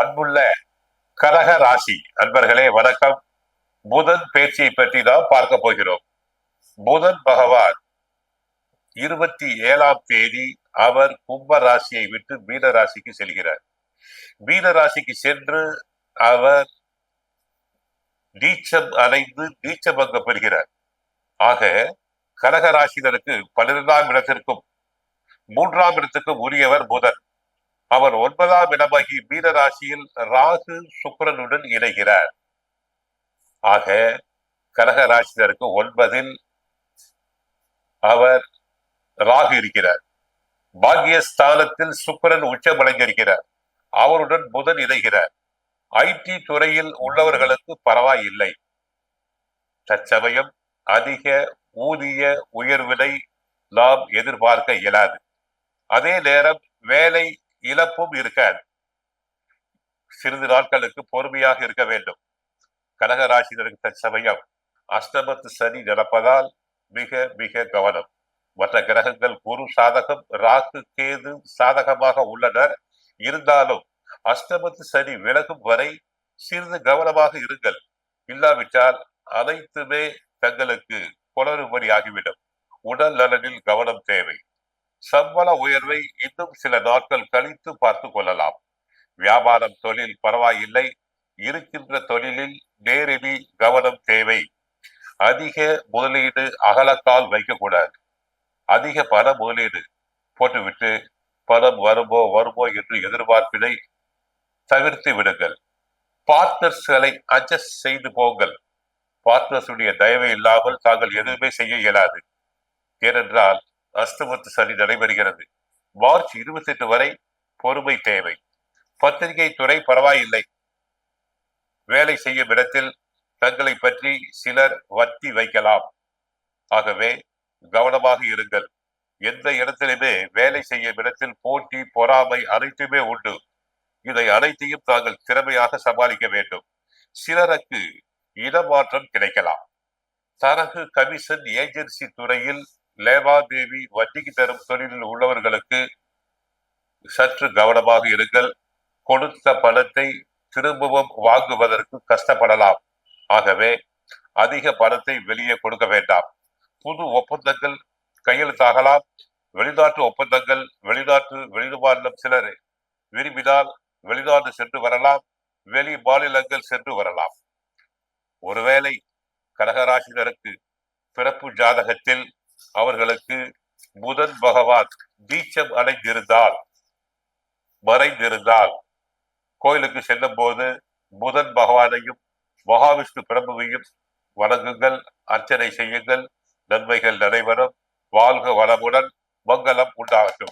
அன்புள்ள கடக ராசி அன்பர்களே வணக்கம். புதன் பேச்சியை பற்றி நாம் பார்க்க போகிறோம். புதன் பகவான் இருபத்தி ஏழாம் தேதி அவர் கும்ப ராசியை விட்டு மீன ராசிக்கு செல்கிறார். மீன ராசிக்கு சென்று அவர் நீச்சம் அடைந்து அங்க பெறுகிறார். ஆக கடக ராசினருக்கு பன்னிரெண்டாம் இடத்திற்கும் மூன்றாம் இடத்துக்கும் உரியவர் புதன். அவர் ஒன்பதாம் இடமாகி மீன ராசியில் ராகு சுக்கரனுடன் இணைகிறார். ஆக கனக ராசினருக்கு ஒன்பதில் அவர் ராகு இருக்கிறார். பாக்கியஸ்தானத்தில் சுக்கிரன் உச்சமடைந்திருக்கிறார் அவருடன் புதன் இணைகிறார். ஐடி துறையில் உள்ளவர்களுக்கு பரவாயில்லை. தற்சமயம் அதிக ஊதிய உயர்வினை நாம் எதிர்பார்க்க இயலாது. அதே நேரம் வேலை இழப்பும் இருக்காது. சிறிது நாட்களுக்கு பொறுமையாக இருக்க வேண்டும். கடக ராசினருக்கு தற்சமயம் அஷ்டமத்து சனி நடப்பதால் மிக மிக கவனம். மற்ற கிரகங்கள் குரு சாதகம் ராகு கேது சாதகமாக உள்ளனர். இருந்தாலும் அஷ்டமத்து சனி விலகும் வரை சிறிது கவனமாக இருங்கள். இல்லாவிட்டால் அனைத்துமே தங்களுக்கு குளறுபடி ஆகிவிடும் உடல் நலனில் கவனம் தேவை. சம்பள உயர்வை இன்னும் சில நாட்கள் கழித்து பார்த்து கொள்ளலாம். வியாபாரம் தொழில் பரவாயில்லை. இருக்கின்ற தொழிலில் நேரடி கவனம் தேவை. அதிக முதலீடு அகலத்தால் வைக்கக்கூடாது. அதிக பண முதலீடு போட்டுவிட்டு பணம் வருமோ வருமோ என்று எதிர்பார்ப்பினை தவிர்த்து விடுங்கள். பார்ட்னர்ஸ்களை அட்ஜஸ்ட் செய்து போங்கள். பார்ட்னர்ஸுடைய தயவு இல்லாமல் தாங்கள் எதுவுமே செய்ய இயலாது. ஏனென்றால் அஸ்தமத்து சனி நடைபெறுகிறது. மார்ச் இருபத்தி எட்டு வரை பொறுமை தேவை. பத்திரிகை துறை பரவாயில்லை. வேலை செய்யும் இடத்தில் தங்களை பற்றி சிலர் வத்தி வைக்கலாம். ஆகவே கவனமாக இருங்கள். எந்த இடத்திலுமே வேலை செய்யும் இடத்தில் போட்டி பொறாமை அனைத்துமே உண்டு. இதை அனைத்தையும் தாங்கள் திறமையாக சமாளிக்க வேண்டும். சிலருக்கு இடமாற்றம் கிடைக்கலாம். தரகு கமிஷன் ஏஜென்சி துறையில் லேவாதேவி வட்டிக்கு தரும் தொழிலில் உள்ளவர்களுக்கு சற்று கவனமாக இருங்கள். கொடுத்த பணத்தை திரும்பவும் வாங்குவதற்கு கஷ்டப்படலாம். ஆகவே அதிக பணத்தை வெளியே கொடுக்க வேண்டாம். புது ஒப்பந்தங்கள் கையெழுத்தாகலாம். வெளிநாட்டு ஒப்பந்தங்கள் வெளிநாட்டு வெளிமாநிலம் சிலர் விரும்பினால் வெளிநாடு சென்று வரலாம். வெளி மாநிலங்கள் சென்று வரலாம். ஒருவேளை கடகராசினருக்கு பிறப்பு ஜாதகத்தில் அவர்களுக்கு புதன் பகவான் நீச்சம் அடைந்திருந்தால் மறைந்திருந்தால் கோயிலுக்கு செல்லும் போது புதன் பகவானையும் மகாவிஷ்ணு பிரபுவையும் வணங்குங்கள் அர்ச்சனை செய்யுங்கள். நன்மைகள் நடைபெறும் வாழ்க வளமுடன். மங்களம் உண்டாகட்டும்.